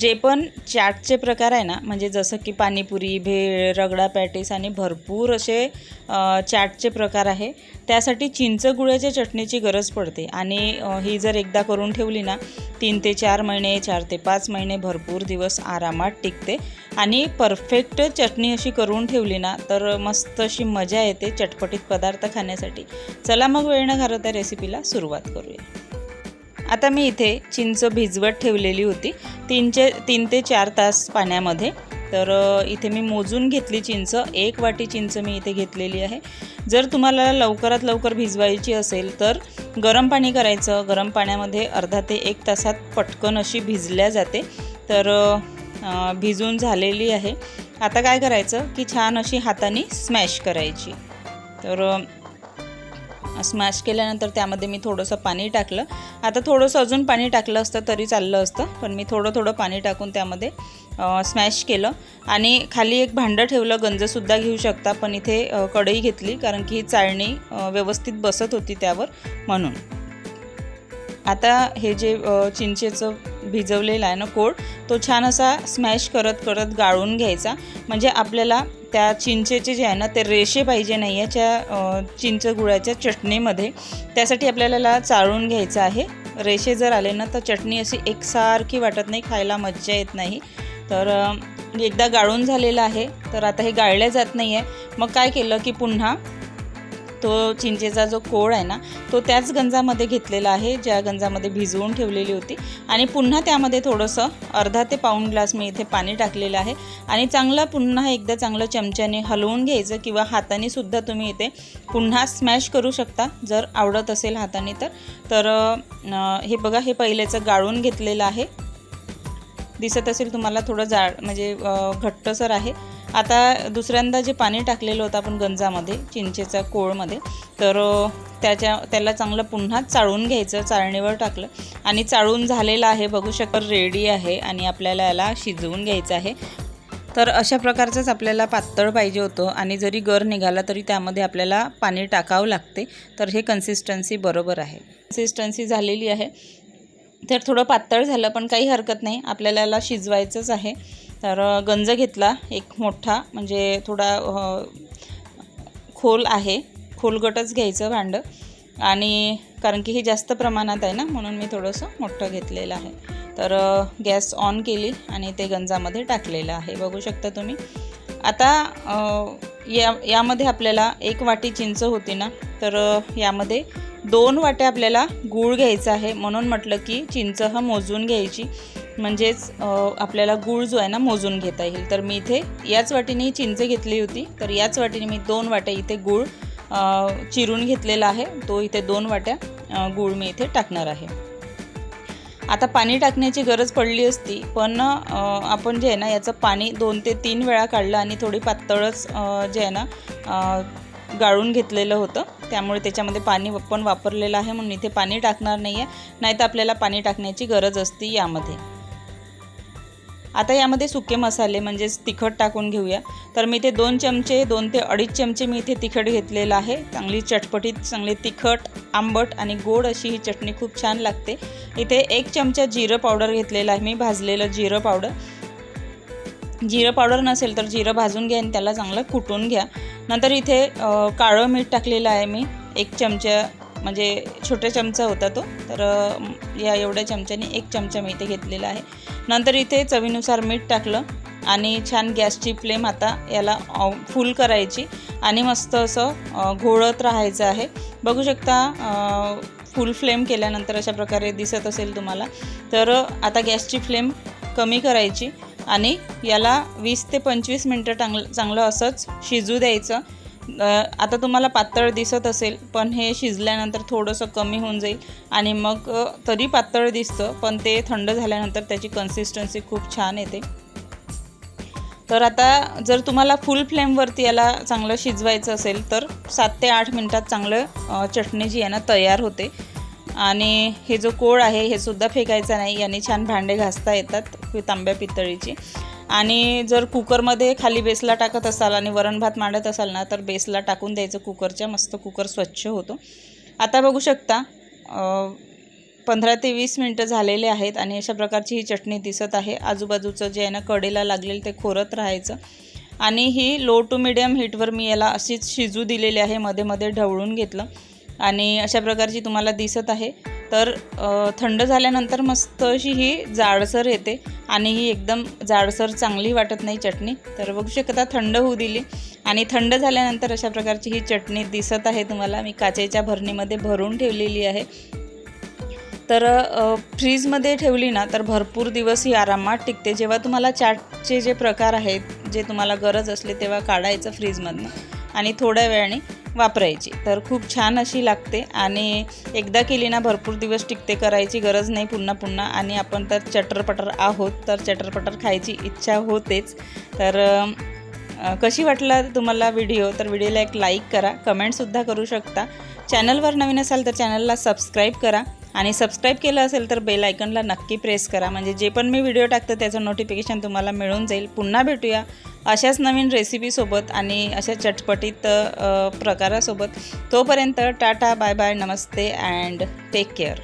जे पण चाटचे प्रकार आहे ना म्हणजे जसं की पाणीपुरी भेळ रगडा पॅटीस आणि भरपूर असे चाटचे प्रकार आहे. त्यासाठी चिंच गुळ्याच्या चटणीची गरज पडते. आणि ही जर एकदा करून ठेवली ना तीन ते चार महिने चार ते पाच महिने भरपूर दिवस आरामात टिकते. आणि परफेक्ट चटणी अशी करून ठेवली ना तर मस्त अशी मजा येते चटपटीत पदार्थ खाण्यासाठी. चला मग वेळ न घालवता रेसिपीला सुरुवात करूया. आता मी इथे चिंच भिजवत ठेवलेली होती. तीनचे तीन ते चार तास पाण्यामध्ये. तर इथे मी मोजून घेतली चिंच. एक वाटी चिंच मी इथे घेतलेली आहे. जर तुम्हाला लवकरात लवकर भिजवायची असेल तर गरम पाणी करायचं. गरम पाण्यामध्ये अर्धा ते एक तासात पटकन अशी भिजल्या जाते. तर भिजून झालेली आहे. आता काय करायचं? की छान अशी हाताने स्मॅश करायची. तर स्मॅश केल्यानंतर त्यामध्ये मी थोडंसं पाणी टाकलं. आता थोडंसं अजून पाणी टाकलं असतं तरी चाललं असतं पण मी थोडं थोडं पाणी टाकून त्यामध्ये स्मॅश केलं. आणि खाली एक भांडं ठेवलं गंजसुद्धा घेऊ शकता पण इथे कढई घेतली कारण की ही चाळणी व्यवस्थित बसत होती त्यावर म्हणून. आता हे जे चिंचेचं भिजवलेला आहे ना कोड तो छान असा स्मॅश करत करत गाळून घ्यायचा. म्हणजे आपल्याला त्या चिंचेचे जे आहे ना ते रेषे पाहिजे नाही याच्या चिंच गुळाच्या चटणीमध्ये. त्यासाठी आपल्याला चाळून घ्यायचं आहे. रेषे जर आले ना तर चटणी अशी एकसारखी वाटत नाही खायला मज्जा येत नाही. तर एकदा गाळून झालेलं आहे. तर आता हे गाळले जात नाही आहे मग काय केलं की पुन्हा तो चिंचेचा जो कोळ आहे ना तो त्याच गंजामध्ये घेतलेला आहे ज्या गंजामध्ये भिजवून ठेवलेली होती. आणि पुन्हा त्यामध्ये थोडंसं अर्धा ते पाऊण ग्लास मी इथे पाणी टाकलेलं आहे. आणि चांगलं पुन्हा एकदा चांगलं चमच्याने हलवून घ्यायचं किंवा हाताने सुद्धा तुम्ही इथे पुन्हा स्मॅश करू शकता. जर आवडत असेल हाताने तर. तर हे बघा हे पहिलेचं गाळून घेतलेलं आहे. दिसत असेल तुम्हाला थोडं जाड म्हणजे घट्टसर आहे. आता दुसऱ्यांदा जे पाणी टाकलेलं होतं आपण गंजामध्ये चिंचेचा कोळमध्ये तर त्याच्या त्याला चांगलं पुन्हा चाळून घ्यायचं चाळणीवर टाकलं. आणि चाळून झालेलं आहे बघू शकत रेडी आहे आणि आपल्याला याला शिजवून घ्यायचं आहे. तर अशा प्रकारचंच आपल्याला पातळ पाहिजे होतं आणि जरी गर निघाला तरी त्यामध्ये आपल्याला पाणी टाकावं लागते. तर हे कन्सिस्टन्सी बरोबर आहे. कन्सिस्टन्सी झालेली आहे. तर थोडं पातळ झालं पण काही हरकत नाही. आपल्याला याला शिजवायचंच आहे. तर गंज घेतला एक मोठा म्हणजे थोडा खोल आहे. खोलगटच घ्यायचं भांडं. आणि कारण की हे जास्त प्रमाणात आहे ना म्हणून मी थोडंसं मोठं घेतलेलं आहे. तर गॅस ऑन केली आणि ते गंजामध्ये टाकलेलं आहे. बघू शकता तुम्ही. आता या यामध्ये आपल्याला एक वाटी चिंच होती ना तर यामध्ये दोन वाट्या आपल्याला गूळ घ्यायचा आहे. म्हणून म्हटलं की चिंच हा मोजून घ्यायची. म्हणजेच आपल्याला गूळ जो आहे ना मोजून घेता येईल. तर मी इथे याच वाटीने चिंचे घेतली होती. तर याच वाटीने मी दोन वाट्या इथे गूळ चिरून घेतलेला आहे. तो इथे दोन वाट्या गूळ मी इथे टाकणार आहे. आता पाणी टाकण्याची गरज पडली असती पण आपण जे आहे ना याचं पाणी दोन ते तीन वेळा काढलं आणि थोडी पातळच जे आहे ना गाळून घेतलेलं होतं. त्यामुळे त्याच्यामध्ये पाणी पण वापरलेलं आहे म्हणून इथे पाणी टाकणार नाही आहे नाही तर आपल्याला पाणी टाकण्याची गरज असती यामध्ये. आता यामध्ये सुके मसाले म्हणजेच तिखट टाकून घेऊया. तर मी इथे दोन चमचे दोन ते अडीच चमचे मी इथे तिखट घेतलेलं आहे. चांगली चटपटीत चांगली तिखट आंबट आणि गोड अशी ही चटणी खूप छान लागते. इथे एक चमचा जिरं पावडर घेतलेलं आहे मी भाजलेलं जिरं पावडर. जिरं पावडर नसेल तर जिरं भाजून घ्या आणि त्याला चांगलं कुटून घ्या. नंतर इथे काळं मीठ टाकलेलं आहे मी एक चमचा म्हणजे छोटा चमचा होता तो. तर या एवढ्या चमच्याने एक चमचा मी इथे घेतलेला आहे. नंतर इथे चवीनुसार मीठ टाकलं आणि छान गॅसची फ्लेम आता याला फुल करायची आणि मस्त असं घोळत राहायचं आहे. बघू शकता फुल फ्लेम केल्यानंतर अशा प्रकारे दिसत असेल तुम्हाला. तर आता गॅसची फ्लेम कमी करायची आणि याला वीस ते पंचवीस मिनटं चांगलं चांगलं असंच शिजू द्यायचं. आता तुम्हाला पातळ दिसत असेल पण हे शिजल्यानंतर थोडंसं कमी होऊन जाईल. आणि मग तरी पातळ दिसतं पण ते थंड झाल्यानंतर त्याची कन्सिस्टन्सी खूप छान येते. तर आता जर तुम्हाला फुल फ्लेमवरती याला चांगलं शिजवायचं असेल तर सात ते आठ मिनटात चांगलं चटणी जी आहे ना तयार होते. आणि हे जो कोळ आहे हे सुद्धा फेकायचा नाही. याने छान भांडे घासता येतात तांब्या पितळीची. आणि जर कुकरमध्ये खाली बेसला टाकत असाल आणि वरण भात मांडत असाल ना तर बेसला टाकून द्यायचं कुकरच्या मस्त कुकर स्वच्छ होतो. आता बघू शकता पंधरा ते वीस मिनटं झालेले आहेत आणि अशा प्रकारची ही चटणी दिसत आहे. आजूबाजूचं जे आहे ना कडेला लागलेलं ते खोरत राहायचं. आणि ही लो टू मिडियम हीटवर मी याला अशीच शिजू दिलेली आहे मध्ये मध्ये ढवळून घेतलं. आणि अशा प्रकारची तुम्हाला दिसत आहे. तर थंड झाल्यानंतर मस्त अशी ही जाडसर येते आणि ही एकदम जाडसर चांगली वाटत नाही चटणी. तर बघू शकता थंड होऊ दिली. आणि थंड झाल्यानंतर अशा प्रकारची ही चटणी दिसत आहे तुम्हाला. मी काचेच्या भरणीमध्ये भरून ठेवलेली आहे. तर फ्रीजमध्ये ठेवली ना तर भरपूर दिवस ही आरामात टिकते. जेव्हा तुम्हाला चाटचे जे प्रकार आहेत जे तुम्हाला गरज असले तेव्हा काढायचं फ्रीजमधनं. आणि थोड्या वेळाने वापरायची. तर खूप छान अशी लागते आणि एकदा केली ना भरपूर दिवस टिकते करायची गरज नाही पुन्हा पुन्हा आणि आपण तर चटरपटर आहोत तर चटरपटर खायची इच्छा होतेच. तर कशी वाटला तुम्हाला व्हिडिओ? तर व्हिडिओला एक लाईक करा कमेंटसुद्धा करू शकता. चॅनलवर नवीन असाल तर चॅनलला सबस्क्राईब करा. आणि सबस्क्राईब केलं असेल तर बेल आयकनला नक्की प्रेस करा. म्हणजे जे पण मी व्हिडिओ टाकतो त्याचं नोटिफिकेशन तुम्हाला मिळून जाईल. पुन्हा भेटूया अशाच नवीन रेसिपीसोबत आणि अशा चटपटीत प्रकारासोबत. तोपर्यंत टाटा बाय बाय नमस्ते अँड टेक केअर